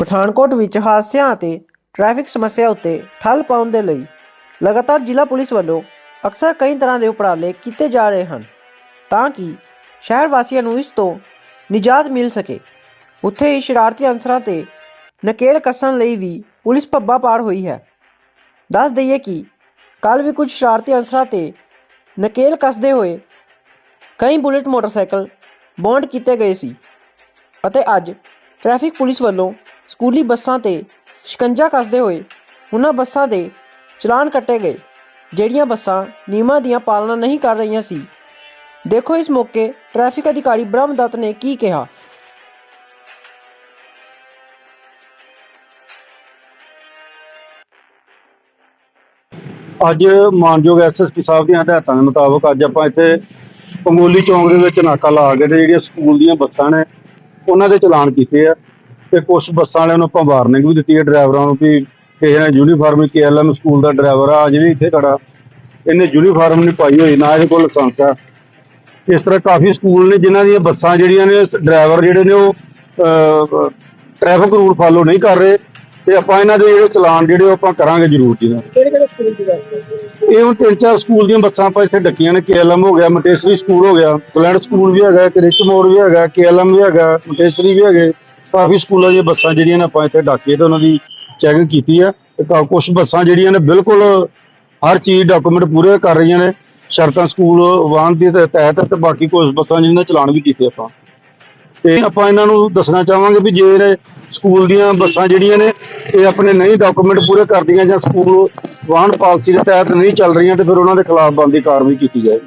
ਪਠਾਨਕੋਟ ਵਿੱਚ ਹਾਦਸਿਆਂ ਅਤੇ ਟ੍ਰੈਫਿਕ ਸਮੱਸਿਆ ਉੱਤੇ ਠੱਲ ਪਾਉਣ ਦੇ ਲਈ ਲਗਾਤਾਰ ਜ਼ਿਲ੍ਹਾ ਪੁਲਿਸ ਵੱਲੋਂ ਅਕਸਰ ਕਈ ਤਰ੍ਹਾਂ ਦੇ ਉਪਰਾਲੇ ਕੀਤੇ ਜਾ ਰਹੇ ਹਨ ਤਾਂ ਕਿ ਸ਼ਹਿਰ ਵਾਸੀਆਂ ਨੂੰ ਇਸ ਤੋਂ ਨਿਜਾਤ ਮਿਲ ਸਕੇ। ਉੱਥੇ ਹੀ ਸ਼ਰਾਰਤੀ ਅਨਸਰਾਂ ਤੇ ਨਕੇਲ ਕੱਸਣ ਲਈ ਵੀ ਪੁਲਿਸ ਪੱਬਾ ਪਾਰ ਹੋਈ ਹੈ। ਦੱਸ ਦਈਏ ਕਿ ਕੱਲ ਵੀ ਕੁਝ ਸ਼ਰਾਰਤੀ ਅਨਸਰਾਂ ਤੇ ਨਕੇਲ ਕੱਸਦੇ ਹੋਏ ਕਈ ਬੁਲਟ ਮੋਟਰਸਾਈਕਲ ਬੌਂਡ ਕੀਤੇ ਗਏ ਸੀ ਅਤੇ ਅੱਜ ਟ੍ਰੈਫਿਕ ਪੁਲਿਸ ਵੱਲੋਂ ਸਕੂਲੀ ਬੱਸਾਂ ਤੇ ਸ਼ਿਕੰਜਾ ਕੱਸਦੇ ਹੋਏ ਉਹਨਾਂ ਬੱਸਾਂ ਦੇ ਚਲਾਨ ਕੱਟੇ ਗਏ, ਜਿਹੜੀਆਂ ਬੱਸਾਂ ਨਿਯਮਾਂ ਦੀਆਂ ਪਾਲਣਾ ਨਹੀਂ ਕਰ ਰਹੀਆਂ ਸੀ। ਦੇਖੋ ਇਸ ਮੌਕੇ ਟ੍ਰੈਫਿਕ ਅਧਿਕਾਰੀ ਬ੍ਰਹਮ ਨੇ ਕੀ ਕਿਹਾ। ਅੱਜ ਮਾਨਯੋਗ ਐਸਐਸਪੀ ਸਾਹਿਬ ਦੀਆਂ ਹਦਾਇਤਾਂ ਦੇ ਮੁਤਾਬਕ ਅੱਜ ਆਪਾਂ ਇੱਥੇ ਪੰਗੋਲੀ ਚੌਂਕ ਦੇ ਵਿੱਚ ਨਾਕਾ ਲਾ ਕੇ ਤੇ ਜਿਹੜੀਆਂ ਸਕੂਲ ਦੀਆਂ ਬੱਸਾਂ ਨੇ, ਉਹਨਾਂ ਦੇ ਚਲਾਨ ਕੀਤੇ ਆ। ਤੇ ਕੁਝ ਬੱਸਾਂ ਵਾਲਿਆਂ ਨੂੰ ਆਪਾਂ ਵਾਰਨਿੰਗ ਵੀ ਦਿੱਤੀ ਹੈ ਡਰਾਈਵਰਾਂ ਨੂੰ ਵੀ ਕਿਸੇ ਨੇ ਯੂਨੀਫਾਰਮ ਕੇਐਲਐਮ ਸਕੂਲ ਦਾ ਡਰਾਈਵਰ ਆ ਵੀ ਇੱਥੇ ਖੜਾ। ਇਹਨੇ ਯੂਨੀਫਾਰਮ ਨਹੀਂ ਪਾਈ ਹੋਈ ਨਾ ਇਹਦੇ ਕੋਲ ਲਾਇਸੈਂਸ ਆ। ਇਸ ਤਰ੍ਹਾਂ ਕਾਫੀ ਸਕੂਲ ਨੇ ਜਿਨ੍ਹਾਂ ਦੀਆਂ ਬੱਸਾਂ ਜਿਹੜੀਆਂ ਨੇ ਡਰਾਈਵਰ ਜਿਹੜੇ ਨੇ ਉਹ ਟ੍ਰੈਫਿਕ ਰੂਲ ਫਾਲੋ ਨਹੀਂ ਕਰ ਰਹੇ। ਤੇ ਆਪਾਂ ਇਹਨਾਂ ਦੇ ਜਿਹੜੇ ਚਲਾਨ ਜਿਹੜੇ ਉਹ ਆਪਾਂ ਕਰਾਂਗੇ ਜ਼ਰੂਰ ਜੀ। ਕਿਹੜੇ ਕਿਹੜੇ ਸਕੂਲ ਦੀ ਬੱਸ ਇਹ ਹੁਣ ਤਿੰਨ ਚਾਰ ਸਕੂਲ ਦੀਆਂ ਬੱਸਾਂ ਆਪਾਂ ਇੱਥੇ ਡੱਕੀਆਂ ਨੇ ਕੇਐਲਐਮ ਹੋ ਗਿਆ ਮਟੇਸਰੀ ਸਕੂਲ ਹੋ ਗਿਆ। ਕਲੈਂਡ ਸਕੂਲ ਵੀ ਹੈਗਾ ਕ੍ਰਿਚ ਮੋੜ ਵੀ ਹੈਗਾ ਕੇਐਲਐਮ ਵੀ ਹੈਗਾ ਮਟੇਸਰੀ ਵੀ ਹੈਗੇ। ਕਾਫੀ ਸਕੂਲਾਂ ਦੀਆਂ ਬੱਸਾਂ ਜਿਹੜੀਆਂ ਨੇ ਆਪਾਂ ਇੱਥੇ ਡਾਕੇ ਤੇ ਉਹਨਾਂ ਦੀ ਚੈਕਿੰਗ ਕੀਤੀ ਹੈ ਤੇ ਕੁਝ ਬੱਸਾਂ ਜਿਹੜੀਆਂ ਨੇ ਬਿਲਕੁਲ ਹਰ ਚੀਜ਼ ਡਾਕੂਮੈਂਟ ਪੂਰੇ ਕਰ ਰਹੀਆਂ ਨੇ, ਸ਼ਰਤਾਂ ਸਕੂਲ ਵਾਹਨ ਦੀ ਤਹਿਤ ਤੇ ਬਾਕੀ ਕੁਝ ਬੱਸਾਂ ਜਿਹਨਾਂ ਚਲਾਨ ਵੀ ਕੀਤੇ ਆਪਾਂ। ਤੇ ਆਪਾਂ ਇਹਨਾਂ ਨੂੰ ਦੱਸਣਾ ਚਾਹਾਂਗੇ ਵੀ ਜੇ ਸਕੂਲ ਦੀਆਂ ਬੱਸਾਂ ਜਿਹੜੀਆਂ ਨੇ, ਇਹ ਆਪਣੇ ਨਹੀਂ ਡਾਕੂਮੈਂਟ ਪੂਰੇ ਕਰਦੀਆਂ ਜਾਂ ਸਕੂਲ ਵਾਹਨ ਪਾਲਿਸੀ ਦੇ ਤਹਿਤ ਨਹੀਂ ਚੱਲ ਰਹੀਆਂ ਤੇ ਫਿਰ ਉਹਨਾਂ ਦੇ ਖਿਲਾਫ ਬਣਦੀ ਕਾਰਵਾਈ ਕੀਤੀ ਜਾਏਗੀ।